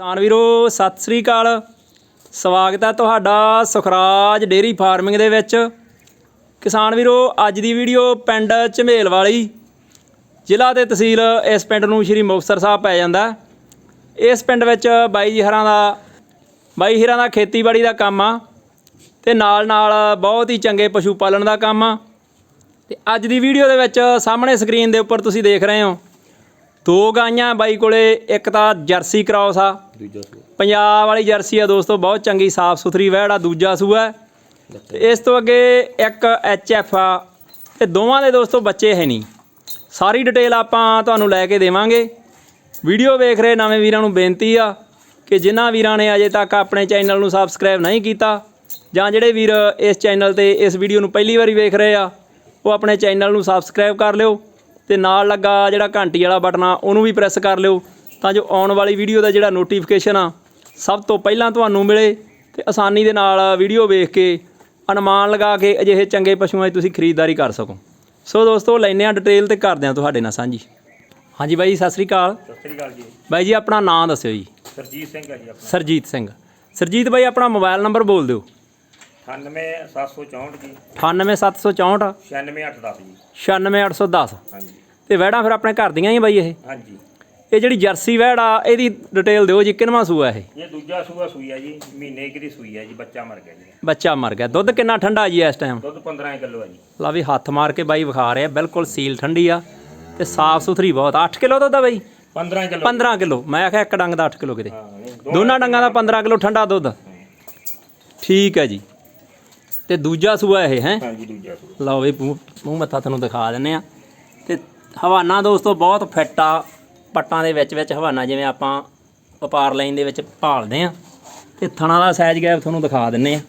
ਕਿਸਾਨ ਵੀਰੋ, ਸਤਿ ਸ੍ਰੀ ਅਕਾਲ। ਸਵਾਗਤ ਹੈ ਤੁਹਾਡਾ ਸੁਖਰਾਜ ਡੇਰੀ ਫਾਰਮਿੰਗ ਦੇ ਵਿੱਚ। ਕਿਸਾਨ ਵੀਰੋ, ਅੱਜ ਦੀ ਵੀਡੀਓ ਪਿੰਡ ਝਮੇਲ ਵਾਲੀ। ਜ਼ਿਲ੍ਹਾ ਤੇ ਤਹਿਸੀਲ ਇਸ ਪਿੰਡ ਨੂੰ ਸ਼੍ਰੀ ਮੁਕਤਸਰ ਸਾਹਿਬ ਪੈ ਜਾਂਦਾ ਇਸ ਪਿੰਡ ਵਿੱਚ ਬਾਈ ਜੀ ਹਰਾਂ ਦਾ ਬਾਈ ਹੀਰਾਂ ਦਾ ਖੇਤੀਬਾੜੀ ਦਾ ਕੰਮ ਆ ਤੇ ਨਾਲ ਨਾਲ ਬਹੁਤ ਹੀ ਚੰਗੇ ਪਸ਼ੂ ਪਾਲਣ ਦਾ ਕੰਮ ਆ। ਤੇ ਅੱਜ ਦੀ ਵੀਡੀਓ ਦੇ ਵਿੱਚ ਸਾਹਮਣੇ ਸਕਰੀਨ ਦੇ ਉੱਪਰ ਤੁਸੀਂ ਦੇਖ ਰਹੇ ਹੋ। ਦੋ ਗਾਈਆਂ ਬਾਈ ਕੋਲੇ ਇੱਕ ਤਾਂ ਜਰਸੀ ਕ੍ਰਾਸ ਆ ਦੂਜਾ ਸੂਆ। ਪੰਜਾਬ ਵਾਲੀ ਜਰਸੀ ਆ ਦੋਸਤੋ ਬਹੁਤ ਚੰਗੀ ਸਾਫ਼ ਸੁਥਰੀ ਵਹਿੜ ਆ ਦੂਜਾ ਸੂਆ। ਇਸ ਤੋਂ ਅੱਗੇ ਇੱਕ ਐਫ ਆ ਤੇ ਦੋਵਾਂ ਦੇ ਦੋਸਤੋ ਬੱਚੇ ਹੈ ਨਹੀਂ। ਸਾਰੀ ਡਿਟੇਲ ਆਪਾਂ ਤੁਹਾਨੂੰ ਲੈ ਕੇ ਦੇਵਾਂਗੇ। ਵੀਡੀਓ ਵੇਖ ਰਹੇ ਨਵੇਂ ਵੀਰਾਂ ਨੂੰ ਬੇਨਤੀ ਆ ਕਿ ਜਿਨ੍ਹਾਂ ਵੀਰਾਂ ਨੇ ਅਜੇ ਤੱਕ ਆਪਣੇ ਚੈਨਲ ਨੂੰ ਸਬਸਕ੍ਰਾਈਬ ਨਹੀਂ ਕੀਤਾ ਜਾਂ ਜਿਹੜੇ ਵੀਰ ਇਸ ਚੈਨਲ ਤੇ ਇਸ ਵੀਡੀਓ ਨੂੰ ਪਹਿਲੀ ਵਾਰੀ ਵੇਖ ਰਹੇ ਆ ਉਹ ਆਪਣੇ ਚੈਨਲ ਨੂੰ ਸਬਸਕ੍ਰਾਈਬ ਕਰ ਲਿਓ। ਤੇ ਨਾਲ ਲੱਗਾ ਜਿਹੜਾ ਘੰਟੀ ਵਾਲਾ ਬਟਨ ਆ ਉਹਨੂੰ ਵੀ ਪ੍ਰੈਸ ਕਰ ਲਿਓ ਤਾਂ ਜੋ ਆਉਣ ਵਾਲੀ ਵੀਡੀਓ ਦਾ ਜਿਹੜਾ ਨੋਟੀਫਿਕੇਸ਼ਨ ਆ ਸਭ ਤੋਂ ਪਹਿਲਾਂ ਤੁਹਾਨੂੰ ਮਿਲੇ ਤੇ ਆਸਾਨੀ ਦੇ ਨਾਲ ਵੀਡੀਓ ਵੇਖ ਕੇ ਅਨੁਮਾਨ ਲਗਾ ਕੇ ਅਜਿਹੇ ਚੰਗੇ ਪਸ਼ੂਆਂ ਦੀ ਤੁਸੀਂ ਖਰੀਦਦਾਰੀ ਕਰ ਸਕੋ। ਸੋ ਦੋਸਤੋ ਲੈਨੇ ਆ ਡਿਟੇਲ ਤੇ ਕਰਦੇ ਆ ਤੁਹਾਡੇ ਨਾਲ ਸਾਂਝੀ। ਹਾਂਜੀ ਬਾਈ ਸਤਿ ਸ੍ਰੀ ਅਕਾਲ। ਸਤਿ ਸ੍ਰੀ ਅਕਾਲ ਜੀ। ਬਾਈ ਜੀ ਆਪਣਾ ਨਾਮ ਦੱਸਿਓ ਜੀ। ਸਰਜੀਤ ਸਿੰਘ ਹੈ ਜੀ ਆਪਣਾ। ਸਰਜੀਤ ਸਿੰਘ। ਸਰਜੀਤ ਬਾਈ ਆਪਣਾ ਮੋਬਾਈਲ ਨੰਬਰ ਬੋਲ ਦਿਓ। 98764 ਜੀ। 98764 96810 ਜੀ। 96810 ਹਾਂਜੀ। ਤੇ ਵਹਿੜਾਂ ਫਿਰ ਆਪਣੇ ਘਰ ਦੀਆਂ ਹੀ ਬਾਈ ਇਹ? ਹਾਂਜੀ। ਇਹ ਜਿਹੜੀ ਜਰਸੀ ਵਹਿੜ ਆ ਇਹਦੀ ਡਿਟੇਲ ਦਿਓ ਜੀ ਕਿੰਨਵਾਂ ਸੂਆ ਇਹ? ਇਹ ਦੂਜਾ ਸੂਆ ਸੂਈ ਹੈ ਜੀ ਮਹੀਨੇ ਕੁ ਦੀ ਸੂਈ ਹੈ ਜੀ ਬੱਚਾ ਮਰ ਗਿਆ ਜੀ। ਬੱਚਾ ਮਰ ਗਿਆ। ਦੁੱਧ ਕਿੰਨਾ ਠੰਡਾ ਜੀ ਇਸ ਟਾਈਮ ਦੁੱਧ 15 ਕਿਲੋ ਹੈ ਜੀ। ਲਾ ਵੀ ਹੱਥ ਮਾਰ ਕੇ ਬਾਈ ਵਿਖਾ ਰਿਹਾ ਬਿਲਕੁਲ ਸੀਲ ਠੰਡੀ ਆ ਤੇ ਸਾਫ਼ ਸੁਥਰੀ ਬਹੁਤ। 8 ਕਿਲੋ ਦੁੱਧ ਆ ਬਾਈ? 15 ਕਿਲੋ। 15 ਕਿਲੋ। ਮੈਂ ਆਖਿਆ ਇੱਕ ਡੰਗ ਦਾ 8 ਕਿਲੋ ਕਿਤੇ। ਦੋਨਾਂ ਡੰਗਾਂ ਦਾ 15 ਕਿਲੋ ਠੰਡਾ ਦੁੱਧ। ਠੀਕ ਹੈ ਜੀ। ਤੇ ਦੂਜਾ ਸੂਆ ਇਹ ਹੈ? ਹਾਂਜੀ ਦੂਜਾ ਸੂਆ। ਲਓ ਵੀ ਮੂੰਹ ਮੂੰਹ ਮੱਥਾ ਤੁਹਾਨੂੰ ਦਿਖਾ ਦਿੰਨੇ ਆ ਤੇ ਹਵਾਨਾ ਦੋਸਤੋ ਬਹੁਤ ਫਿੱਟ ਆ ਪੱਟਾਂ ਦੇ ਵਿੱਚ ਵਿੱਚ ਹਵਾਨਾ ਜਿਵੇਂ ਆਪਾਂ ਵਪਾਰ ਲਾਈਨ ਦੇ ਵਿੱਚ ਭਾਲਦੇ ਆ ਤੇ ਥਣਾ ਦਾ ਸਾਈਜ਼ ਗੈਪ ਤੁਹਾਨੂੰ ਦਿਖਾ ਦਿੰਨੇ ਆ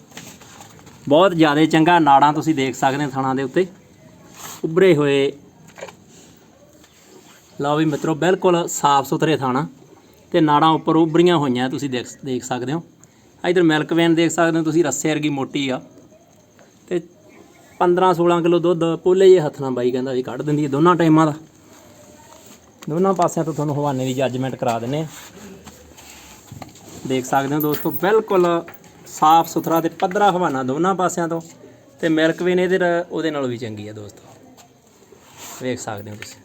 ਬਹੁਤ ਜ਼ਿਆਦਾ ਚੰਗਾ ਨਾੜਾਂ ਤੁਸੀਂ ਦੇਖ ਸਕਦੇ ਹੋ ਥਣਾ ਦੇ ਉੱਤੇ। ਉੱਭਰੇ ਹੋਏ। ਲਓ ਵੀ ਮਿੱਤਰੋ ਬਿਲਕੁਲ ਸਾਫ਼ ਸੁਥਰੇ ਥਾਣਾ। ਤੇ ਨਾੜਾਂ ਉੱਪਰ ਉੱਭਰੀਆਂ ਹੋਈਆਂ ਤੁਸੀਂ ਦੇਖ ਦੇਖ ਸਕਦੇ ਹੋ। ਇਧਰ ਮਿਲਕ ਵੇਨ ਦੇਖ ਸਕਦੇ ਹੋ ਤੁਸੀਂ ਰੱਸੇ ਵਰਗੀ ਮੋਟੀ ਆ। ਤੇ 15 16 ਕਿਲੋ ਦੁੱਧ ਪੋਲੇ ਜੇ ਹੱਥ ਨਾਲ ਬਾਈ ਕਹਿੰਦਾ ਵੀ ਕੱਢ ਦਿੰਦੀ ਹੈ ਦੋਨਾਂ ਟਾਈਮਾਂ ਦਾ। ਦੋਨਾਂ ਪਾਸਿਆਂ ਤੋਂ ਤੁਹਾਨੂੰ ਹਵਾਨੇ ਦੀ ਜੱਜਮੈਂਟ ਕਰਾ ਦਿੰਨੇ ਆ ਦੇਖ ਸਕਦੇ ਹੋ ਦੋਸਤੋ, ਬਿਲਕੁਲ ਸਾਫ਼ ਸੁਥਰਾ ਤੇ ਪੱਧਰਾ ਹਵਾਨਾ ਦੋਨਾਂ ਪਾਸਿਆਂ ਤੋਂ ਤੇ ਮਿਲਕ ਵੇਨ ਇਹਦੇ ਉਹਦੇ ਨਾਲੋਂ ਵੀ ਚੰਗੀ ਆ ਦੋਸਤੋ। ਵੇਖ ਸਕਦੇ ਹੋ ਤੁਸੀਂ।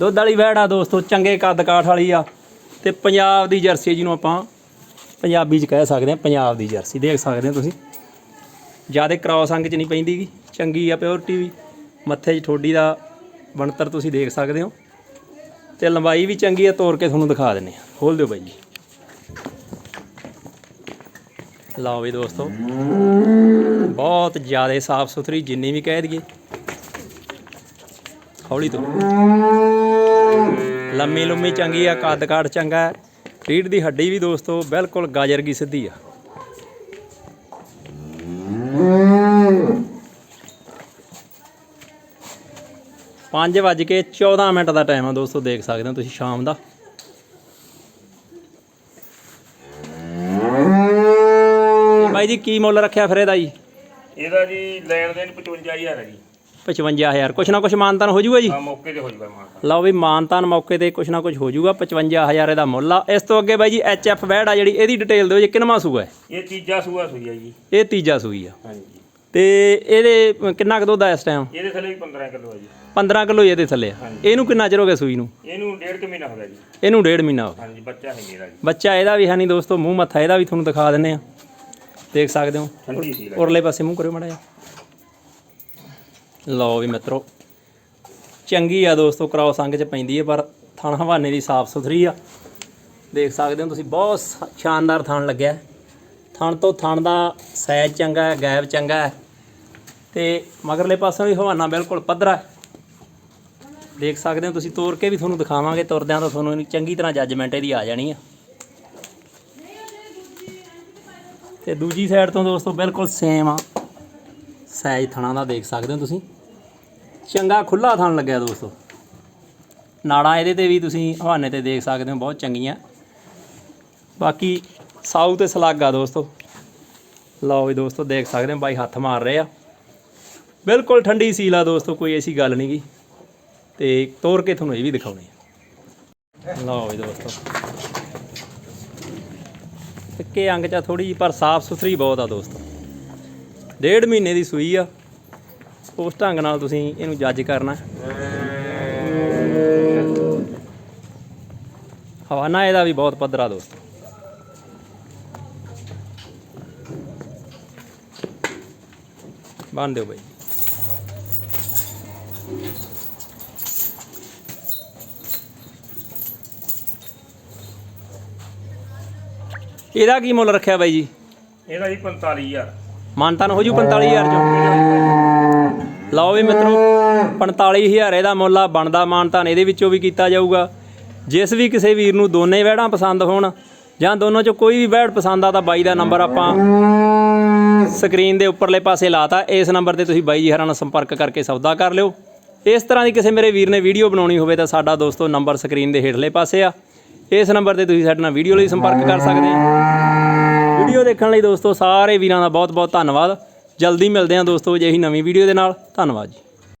ਦੁੱਧ ਵਾਲੀ ਵਹਿੜ ਆ ਦੋਸਤੋ, ਚੰਗੇ ਕੱਦ ਕਾਠ ਵਾਲੀ ਆ ਤੇ ਪੰਜਾਬ ਦੀ ਜਰਸੀ ਜਿਹਨੂੰ ਆਪਾਂ ਪੰਜਾਬੀ ਚ ਕਹਿ ਸਕਦੇ ਆ ਪੰਜਾਬ ਦੀ ਜਰਸੀ। ਦੇਖ ਸਕਦੇ ਹੋ ਤੁਸੀਂ। ਜ਼ਿਆਦਾ ਕ੍ਰਾਸ ਅੰਗ ਚ ਨਹੀਂ ਪੈਂਦੀਗੀ ਚੰਗੀ ਆ ਪਿਓਰਟੀ ਵੀ ਮੱਥੇ 'ਚ ਠੋਡੀ ਦਾ ਬਣਤਰ ਤੁਸੀਂ ਦੇਖ ਸਕਦੇ ਹੋ। ਤੇ ਲੰਬਾਈ ਵੀ ਚੰਗੀ ਆ ਤੋੜ ਕੇ ਤੁਹਾਨੂੰ ਦਿਖਾ ਦਿੰਨੇ ਆ। ਖੋਲ ਦਿਓ ਬਾਈ ਜੀ। ਲਓ ਵੀ ਦੋਸਤੋ। ਬਹੁਤ ਜ਼ਿਆਦਾ ਸਾਫ਼ ਸੁਥਰੀ ਜਿੰਨੀ ਵੀ ਕਹਿ ਦਈਏ। ਹੌਲੀ ਤੋਂ ਲੰਮੀ ਲੰਮੀ ਚੰਗੀ ਆ ਕੱਦ ਕਾਠ ਚੰਗਾ। ਹੈ ਰੀੜ ਦੀ ਹੱਡੀ ਵੀ ਦੋਸਤੋ ਬਿਲਕੁਲ ਗਾਜਰ ਕੀ ਸਿੱਧੀ ਆ। ਪੰਜ ਵੱਜ ਕੇ 14 ਮਿੰਟ ਦਾ ਟਾਈਮ ਆ ਦੋਸਤੋ, ਦੇਖ ਸਕਦੇ ਹੋ ਤੁਸੀਂ ਸ਼ਾਮ ਦਾ। ਬਾਈ ਜੀ, ਕੀ ਮੁੱਲ ਰੱਖਿਆ ਫਿਰ ਇਹਦਾ ਜੀ? ਇਹਦਾ ਜੀ ਲੈਣ ਦੇਣ 55000 ਹੈ ਜੀ। 55000 ਕੁਛ ਨਾ ਕੁਛ ਮਾਨਤਾਨ ਹੋ ਜਾਊਗਾ ਜੀ? ਹਾਂ ਮੌਕੇ ਤੇ ਹੋ ਜਾਊਗਾ ਮਾਨ ਲਓ ਵੀ ਮਾਨਤਾਨ ਮੌਕੇ ਤੇ ਕੁਛ ਨਾ ਕੁਛ ਹੋ ਜਾਊਗਾ 55000 ਇਹਦਾ ਮੁੱਲ ਆ। ਇਸ ਤੋਂ ਅੱਗੇ ਬਾਈ ਜੀ ਐਫ ਵੈੜ ਆ ਜਿਹੜੀ ਇਹਦੀ ਡਿਟੇਲ ਦਿਓ ਜੀ ਕਿੰਨਵਾਂ ਸੂਆ ਹੈ? ਇਹ ਤੀਜਾ ਸੂਆ ਸੂਈ ਹੈ ਜੀ। ਇਹ ਤੀਜਾ ਸੂਈ ਆ। ਹਾਂਜੀ। ਤੇ ਇਹਦੇ ਕਿੰਨਾ ਕੁ ਦੁੱਧ ਆ ਇਸ ਟਾਈਮ ਇਹਦੇ ਥੱਲੇ ਵੀ 15 ਕਿਲੋ ਹੈ ਜੀ। 15 ਕਿਲੋ ਇਹਦੇ ਥੱਲੇ ਆ। ਇਹਨੂੰ ਕਿੰਨਾ ਚਿਰ ਹੋ ਗਿਆ ਸੂਈ ਨੂੰ? ਇਹਨੂੰ ਡੇਢ ਕੁ ਮਹੀਨਾ ਹੋ ਗਿਆ ਜੀ। ਇਹਨੂੰ ਡੇਢ ਮਹੀਨਾ ਹੋ ਗਿਆ। ਹਾਂਜੀ ਬੱਚਾ ਹੈ ਮੇਰਾ ਜੀ। ਬੱਚਾ ਇਹਦਾ ਵੀ ਹੈ ਨਹੀਂ ਦੋਸਤੋ ਮੂੰਹ ਮੱਥਾ ਇਹਦਾ ਵੀ ਤੁਹਾਨੂੰ ਦਿਖਾ ਦਿੰਨੇ ਆ ਦੇਖ ਸਕਦੇ ਹੋ? ਠੰਡੀ ਸੀ। ਉਰਲੇ ਪਾਸੇ ਮੂੰਹ ਕਰਿਓ ਮੜਾ ਜਾ ਲਓ ਵੀ ਮਿੱਤਰੋ, ਚੰਗੀ ਆ ਦੋਸਤੋ ਕ੍ਰਾਸ ਅੰਗ ਚ ਪੈਂਦੀ ਹੈ ਪਰ ਥਣ ਹਵਾਨੇ ਦੀ ਸਾਫ਼ ਸੁਥਰੀ ਆ। ਦੇਖ ਸਕਦੇ ਹੋ ਤੁਸੀਂ, ਬਹੁਤ ਸ- ਸ਼ਾਨਦਾਰ ਥਣ ਲੱਗਿਆ। ਥਣ ਤੋਂ ਥਣ ਦਾ ਸਾਈਜ਼ ਚੰਗਾ ਹੈ, ਗੈਪ ਚੰਗਾ ਹੈ। ਤੇ ਮਗਰਲੇ ਪਾਸੇ ਵੀ ਹਵਾਨਾ ਬਿਲਕੁਲ ਪੱਧਰਾ ਹੈ। ਦੇਖ ਸਕਦੇ ਹੋ ਤੁਸੀਂ ਤੋੜ ਕੇ ਵੀ ਤੁਹਾਨੂੰ ਦਿਖਾਵਾਂਗੇ, ਤੁਰਦਿਆਂ ਤਾਂ ਤੁਹਾਨੂੰ ਚੰਗੀ ਤਰ੍ਹਾਂ ਜੱਜਮੈਂਟ ਇਹਦੀ ਆ ਜਾਣੀ ਆ। ਤੇ ਦੂਜੀ ਸਾਈਡ ਤੋਂ ਦੋਸਤੋ, ਬਿਲਕੁਲ ਸੇਮ ਆ। ਸਾਈਜ਼ ਥਣਾ ਦਾ ਦੇਖ ਸਕਦੇ ਹੋ ਤੁਸੀਂ। ਚੰਗਾ ਖੁੱਲਾ ਥਣ ਲੱਗਿਆ ਦੋਸਤੋ। ਨਾੜਾਂ ਇਹਦੇ ਤੇ ਵੀ ਤੁਸੀਂ ਹਵਾਨੇ ਤੇ ਦੇਖ ਸਕਦੇ ਹੋ, ਬਹੁਤ ਚੰਗੀਆਂ। ਬਾਕੀ ਸਾਊ ਤੇ ਸਲਾਗਾ ਦੋਸਤੋ। ਲਓ ਵੀ ਦੋਸਤੋ, ਦੇਖ ਸਕਦੇ ਹੋ ਬਾਈ ਹੱਥ ਮਾਰ ਰਹੇ ਆ। ਬਿਲਕੁਲ ਠੰਡੀ ਸੀਲ ਆ ਦੋਸਤੋ, ਕੋਈ ਐਸੀ ਗੱਲ ਨਹੀਂ ਗੀ। ਤੇ ਤੋੜ ਕੇ ਤੁਹਾਨੂੰ ਇਹ ਵੀ ਦਿਖਾਉਣੀ ਆ। ਲਓ ਵੀ ਦੋਸਤੋ। ਇੱਕੇ ਅੰਗ 'ਚ ਥੋੜੀ ਜਿਹੀ, ਪਰ ਸਾਫ਼ ਸੁਥਰੀ ਬਹੁਤ ਆ ਦੋਸਤੋ। ਡੇਢ ਮਹੀਨੇ ਦੀ ਸੂਈ ਆ। ਉਸ ਢੰਗ ਨਾਲ ਤੁਸੀਂ ਇਹਨੂੰ ਜੱਜ ਕਰਨਾ। ਹਵਾਨਾ ਇਹਦਾ ਵੀ ਬਹੁਤ ਪੱਧਰਾ ਦੋਸਤੋ। ਬੰਨ ਦਿਓ ਬਾਈ। ਇਹਦਾ ਕੀ ਮੁੱਲ ਰੱਖਿਆ ਬਾਈ ਜੀ? ਇਹਦਾ ਜੀ 45000 ਮਾਨਤਾਨ ਹੋ ਜੂ 45000 ਚੋਂ। ਲਓ ਵੀ ਮਿੱਤਰੋ 45000 ਇਹਦਾ ਮੁੱਲ ਆ, ਬਣਦਾ ਮਾਨਤਾਨ ਇਹਦੇ ਵਿੱਚੋਂ ਵੀ ਕੀਤਾ ਜਾਊਗਾ। ਜਿਸ ਵੀ ਕਿਸੇ ਵੀਰ ਨੂੰ ਦੋਨੇ ਵਹਿੜਾਂ ਪਸੰਦ ਹੋਣ ਜਾਂ ਦੋਨੋਂ ਚੋਂ ਕੋਈ ਵੀ ਵਹਿੜ ਪਸੰਦ ਆ, ਤਾਂ ਬਾਈ ਦਾ ਨੰਬਰ ਆਪਾਂ ਸਕਰੀਨ ਦੇ ਉੱਪਰਲੇ ਪਾਸੇ ਲਾਤਾ। ਇਸ ਨੰਬਰ ਤੇ ਤੁਸੀਂ ਬਾਈ ਜੀ ਹਰਾਂ ਨਾਲ ਸੰਪਰਕ ਕਰਕੇ ਸੌਦਾ ਕਰ ਲਿਓ। ਇਸ ਤਰ੍ਹਾਂ ਦੀ ਕਿਸੇ ਮੇਰੇ ਵੀਰ ਨੇ ਵੀਡੀਓ ਬਣਾਉਣੀ ਹੋਵੇ ਤਾਂ ਸਾਡਾ ਦੋਸਤੋ ਨੰਬਰ ਸਕਰੀਨ ਦੇ ਹੇਠਲੇ ਪਾਸੇ ਆ। ਇਸ ਨੰਬਰ ਤੇ ਤੁਸੀਂ ਸਾਡੇ ਨਾਲ ਵੀਡੀਓ ਲਈ ਸੰਪਰਕ ਕਰ ਸਕਦੇ ਆ ਵੀਡੀਓ ਦੇਖਣ ਲਈ ਦੋਸਤੋ ਸਾਰੇ ਵੀਰਾਂ ਦਾ ਬਹੁਤ ਬਹੁਤ ਧੰਨਵਾਦ। ਜਲਦੀ ਮਿਲਦੇ ਹਾਂ ਦੋਸਤੋ ਅਜਿਹੀ ਨਵੀਂ ਵੀਡੀਓ ਦੇ ਨਾਲ। ਧੰਨਵਾਦ ਜੀ।